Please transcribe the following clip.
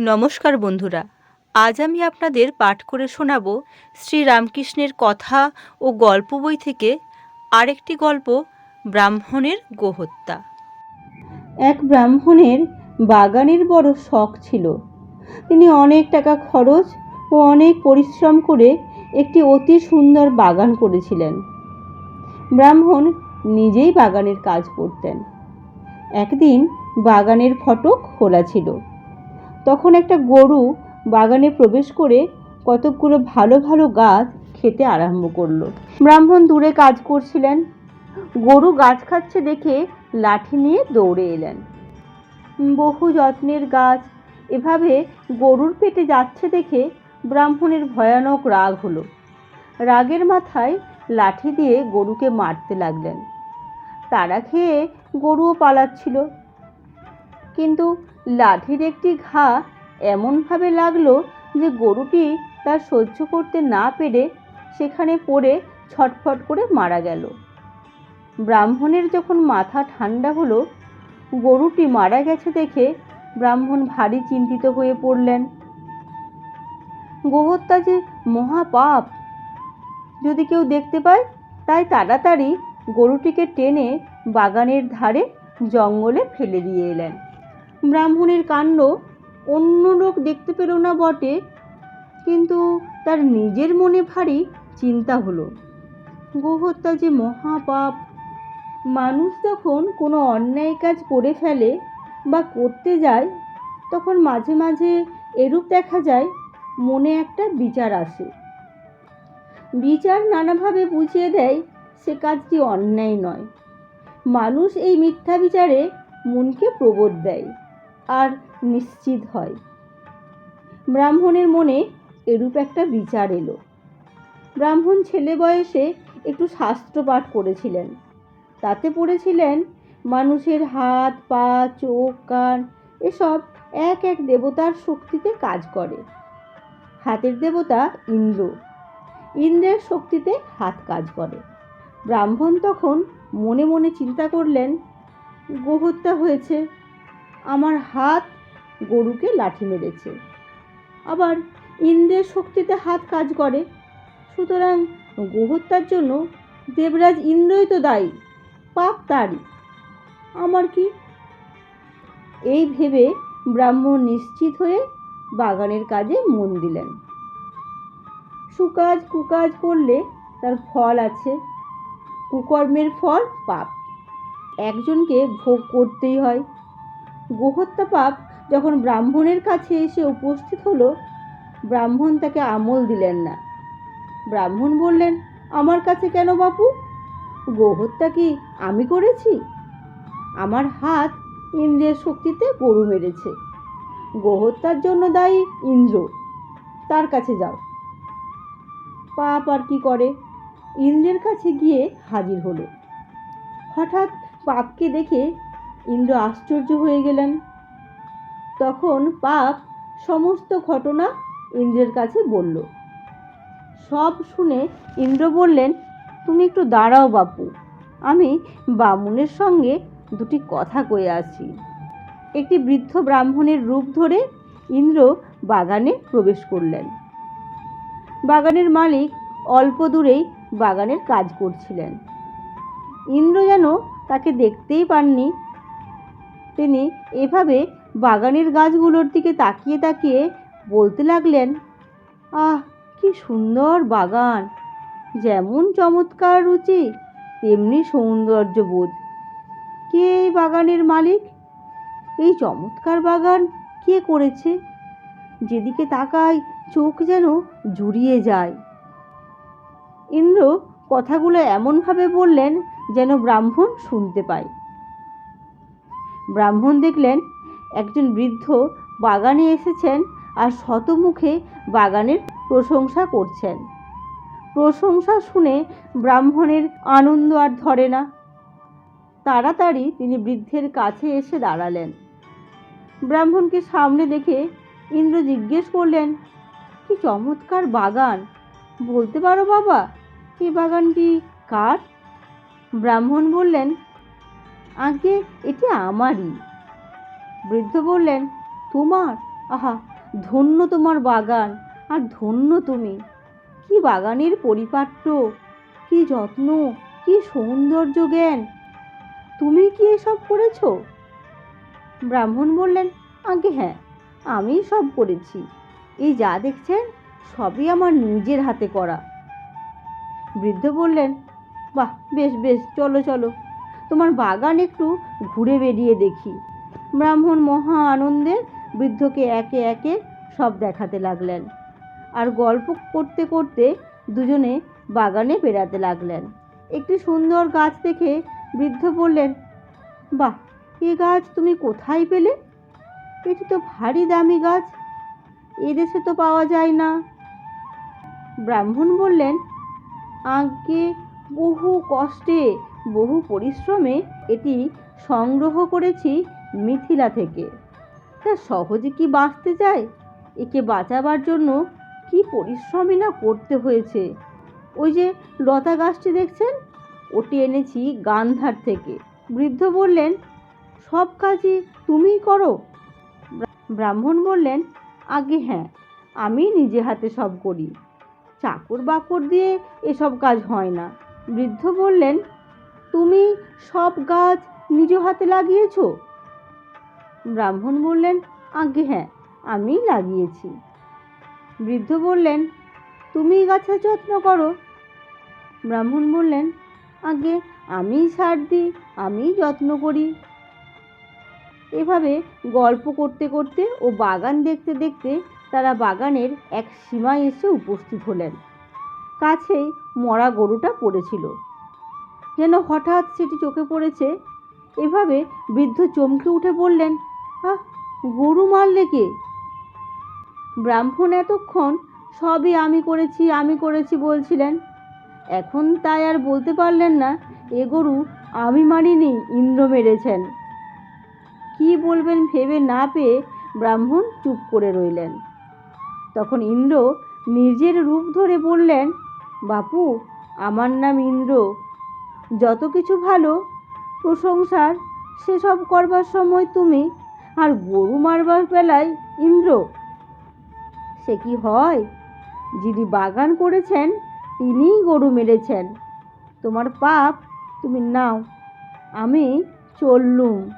নমস্কার বন্ধুরা, আজ আমি আপনাদের পাঠ করে শোনাব শ্রী রামকৃষ্ণের কথা ও গল্প বই থেকে আরেকটি গল্প, ব্রাহ্মণের গোহত্যা। এক ব্রাহ্মণের বাগানের বড় শখ ছিল। তিনি অনেক টাকা খরচ ও অনেক পরিশ্রম করে একটি অতি সুন্দর বাগান করেছিলেন। ব্রাহ্মণ নিজেই বাগানের কাজ করতেন। একদিন বাগানের ফটক খোলা ছিল। তখন একটা গরু বাগানে প্রবেশ করে কতকগুলো ভালো ভালো গাছ খেতে আরম্ভ করল। ব্রাহ্মণ দূরে কাজ করছিলেন। গরু গাছ খাচ্ছে দেখে লাঠি নিয়ে দৌড়ে এলেন। বহু যত্নের গাছ। এভাবে গরুর পেটে যাচ্ছে দেখে ব্রাহ্মণের ভয়ানক রাগ হলো। রাগের মাথায় লাঠি দিয়ে গরুকে মারতে লাগলেন। তারা খেয়ে গরুও পালাচ্ছিল। কিন্তু লাঠির একটি ঘা এমনভাবে লাগল যে গরুটি তার সহ্য করতে না পেরে সেখানে পড়ে ছটফট করে মারা গেল। ব্রাহ্মণের যখন মাথা ঠান্ডা হলো, গরুটি মারা গেছে দেখে ব্রাহ্মণ ভারী চিন্তিত হয়ে পড়লেন। গোহত্যা যে মহাপাপ, যদি কেউ দেখতে পায়, তাই তাড়াতাড়ি গরুটিকে টেনে বাগানের ধারে জঙ্গলে ফেলে দিয়ে এলেন। ব্রাহ্মণের কাণ্ড অন্য লোক দেখতে পেল না বটে, কিন্তু তার নিজের মনে ভারী চিন্তা হলো। গোহত্যা যে মহাপাপ। মানুষ যখন কোনো অন্যায় কাজ করে ফেলে বা করতে যায়, তখন মাঝে মাঝে এরূপ দেখা যায়, মনে একটা বিচার আসে। বিচার নানাভাবে বুঝিয়ে দেয়, সে কাজটি অন্যায় নয়। মানুষ এই মিথ্যা বিচারে মনকে প্রবোধ দেয়। আর নিশ্চিত হয়। ব্রাহ্মণের মনে এরূপ একটা বিচার এলো। ব্রাহ্মণ ছেলে বয়সে একটু শাস্ত্র পাঠ করেছিলেন। তাতে পড়েছিলেন মানুষের হাত, পা, চোখ, কান, এসব এক এক দেবতার শক্তিতে কাজ করে। হাতের দেবতা ইন্দ্র। ইন্দ্রের শক্তিতে হাত কাজ করে। ব্রাহ্মণ তখন মনে মনে চিন্তা করলেন, গোহত্যা হয়েছে আমার হাত গরুকে লাঠি মেরেছে। আবার ইন্দ্রের শক্তিতে হাত কাজ করে। সুতরাং গোহত্যার জন্য দেবরাজ ইন্দ্রই তো দায়ী, পাপ তারই। আমার কি এই ভেবে ব্রাহ্মণ নিশ্চিত হয়ে বাগানের কাজে মন দিলেন। সুকাজ কুকাজ করলে তার ফল আছে। কুকর্মের ফল পাপ। একজনকে ভোগ করতেই হয়। গোহত্যা পাপ যখন ব্রাহ্মণের কাছে এসে উপস্থিত হলো, ব্রাহ্মণ তাকে আমল দিলেন না। ব্রাহ্মণ বললেন, আমার কাছে কেন বাপু? গোহত্যা কি আমি করেছি? আমার হাত ইন্দ্রের শক্তিতে গরু মেরেছে। গোহত্যার জন্য দায়ী ইন্দ্র, তার কাছে যাও। পাপ আর কি করে? ইন্দ্রের কাছে গিয়ে হাজির হলো। হঠাৎ পাপকে দেখে ইন্দ্র আশ্চর্য হয়ে গেলেন। তখন পাপ সমস্ত ঘটনা ইন্দ্রের কাছে বলল। সব শুনে ইন্দ্র বললেন, তুমি একটু দাঁড়াও বাপু, আমি বামুনের সঙ্গে দুটি কথা কয়ে আছি একটি বৃদ্ধ ব্রাহ্মণের রূপ ধরে ইন্দ্র বাগানে প্রবেশ করলেন। বাগানের মালিক অল্প দূরেই বাগানের কাজ করছিলেন। ইন্দ্র যেন তাকে দেখতেই পাননি তিনি এভাবে বাগানের গাছগুলোর দিকে তাকিয়ে তাকিয়ে বলতে লাগলেন, আহ, কি সুন্দর বাগান! যেমন চমৎকার রুচি, তেমনি সৌন্দর্য বোধ কে এই বাগানের মালিক? এই চমৎকার বাগান কে করেছে? যেদিকে তাকায় চোখ যেন জুড়িয়ে যায়। ইন্দ্র কথাগুলো এমনভাবে বললেন যেন ব্রাহ্মণ শুনতে পায়। ব্রাহ্মণ দেখলেন, একজন বৃদ্ধ বাগানে এসেছেন আর শতমুখে বাগানের প্রশংসা করছেন। প্রশংসা শুনে ব্রাহ্মণের আনন্দ আর ধরে না। তাড়াতাড়ি তিনি বৃদ্ধের কাছে এসে দাঁড়ালেন। ব্রাহ্মণকে সামনে দেখে ইন্দ্র জিজ্ঞেস করলেন, কি চমৎকার বাগান! বলতে পারো বাবা এই বাগানটি কার? ব্রাহ্মণ বললেন আগে এটি আমারই। বৃদ্ধ বললেন, তোমার? আহা, ধন্য তোমার বাগান, আর ধন্য তুমি। কি বাগানের পরিপাট্য, কি যত্ন, কি সৌন্দর্য জ্ঞান। তুমি কি এসব করেছ? ব্রাহ্মণ বললেন, আগে হ্যাঁ আমি সব করেছি। এই যা দেখছেন, সবই আমার নিজের হাতে করা। বৃদ্ধ বললেন, বাহ, বেশ বেশ, চলো চলো। তোমার বাগান একটু ঘুরে বেরিয়ে দেখি। ব্রাহ্মণ মহা আনন্দে বৃদ্ধকে একে একে সব দেখাতে লাগলেন আর গল্প করতে করতে দুজনে বাগানে বেড়াতে লাগলেন। একটি সুন্দর গাছ দেখে বৃদ্ধ বললেন, বাহ, এ গাছ তুমি কোথায় পেলে? এটি তো ভারী দামি গাছ, এদেশে তো পাওয়া যায় না। ব্রাহ্মণ বললেন আগে বহু কষ্টে বহু পরিশ্রমে এটি সংগ্রহ করেছি মিথিলা থেকে। তা সহজে কি বাঁচতে চায়? একে বাঁচাবার জন্য কি পরিশ্রমই না করতে হয়েছে? ওই যে লতা গাছটি দেখছেন? ওটি এনেছি গান্ধার থেকে। বৃদ্ধ বললেন, সব কাজই তুমিই করো? ব্রাহ্মণ বললেন, আগে হ্যাঁ আমি নিজে হাতে সব করি। চাকর বাকর দিয়ে এসব কাজ হয় না। বৃদ্ধ বললেন তুমি সব গাছ নিজ হাতে লাগিয়েছো? ব্রাহ্মণ বললেন আগে হ্যাঁ আমি লাগিয়েছি। বৃদ্ধ বললেন, তুমি গাছের যত্ন করো। ব্রাহ্মণ বললেন আগে আমি সার দিই, আমি যত্ন করি। এভাবে গল্প করতে করতে ও বাগান দেখতে দেখতে তারা বাগানের এক সীমায় এসে উপস্থিত হলেন। কাছেই মরা গরুটা পড়েছিল। যেন হঠাৎ সেটি চোখে পড়েছে। এভাবে বৃদ্ধ চমকে উঠে বললেন, আহ, গরু মারলে কে? ব্রাহ্মণ এতক্ষণ, সবই আমি করেছি আমি করেছি বলছিলেন। এখন তাই আর বলতে পারলেন না, এ গরু আমি মারিনি, ইন্দ্র মেরেছেন। কি বলবেন ভেবে না পেয়ে ব্রাহ্মণ চুপ করে রইলেন। তখন ইন্দ্র নিজের রূপ ধরে বললেন, বাপু, আমার নাম ইন্দ্র। যত কিছু ভালো, প্রশংসার, সেসব করবার সময় তুমি আর গরু মারবার বেলায় ইন্দ্র। সে কি হয়? যিনি বাগান করেছেন, তিনিই গরু মেরেছেন তোমার পাপ তুমি নাও, আমি চললুম।